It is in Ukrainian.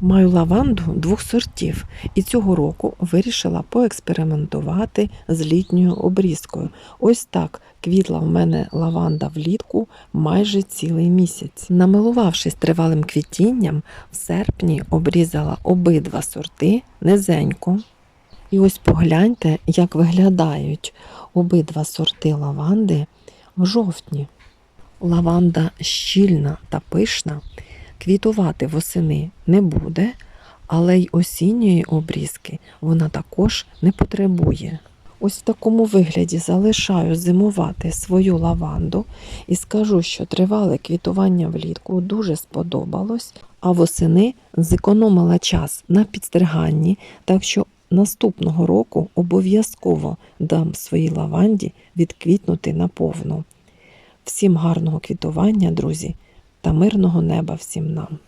Маю лаванду двох сортів і цього року вирішила поекспериментувати з літньою обрізкою. Ось так квітла в мене лаванда влітку майже цілий місяць. Намилувавшись тривалим квітінням, в серпні обрізала обидва сорти низенько. І ось погляньте, як виглядають обидва сорти лаванди в жовтні. Лаванда щільна та пишна, квітувати восени не буде, але й осінньої обрізки вона також не потребує. Ось в такому вигляді залишаю зимувати свою лаванду і скажу, що тривале квітування влітку дуже сподобалось, а восени зекономила час на підстриганні, так що наступного року обов'язково дам своїй лаванді відквітнути наповну. Всім гарного квітування, друзі, та мирного неба всім нам.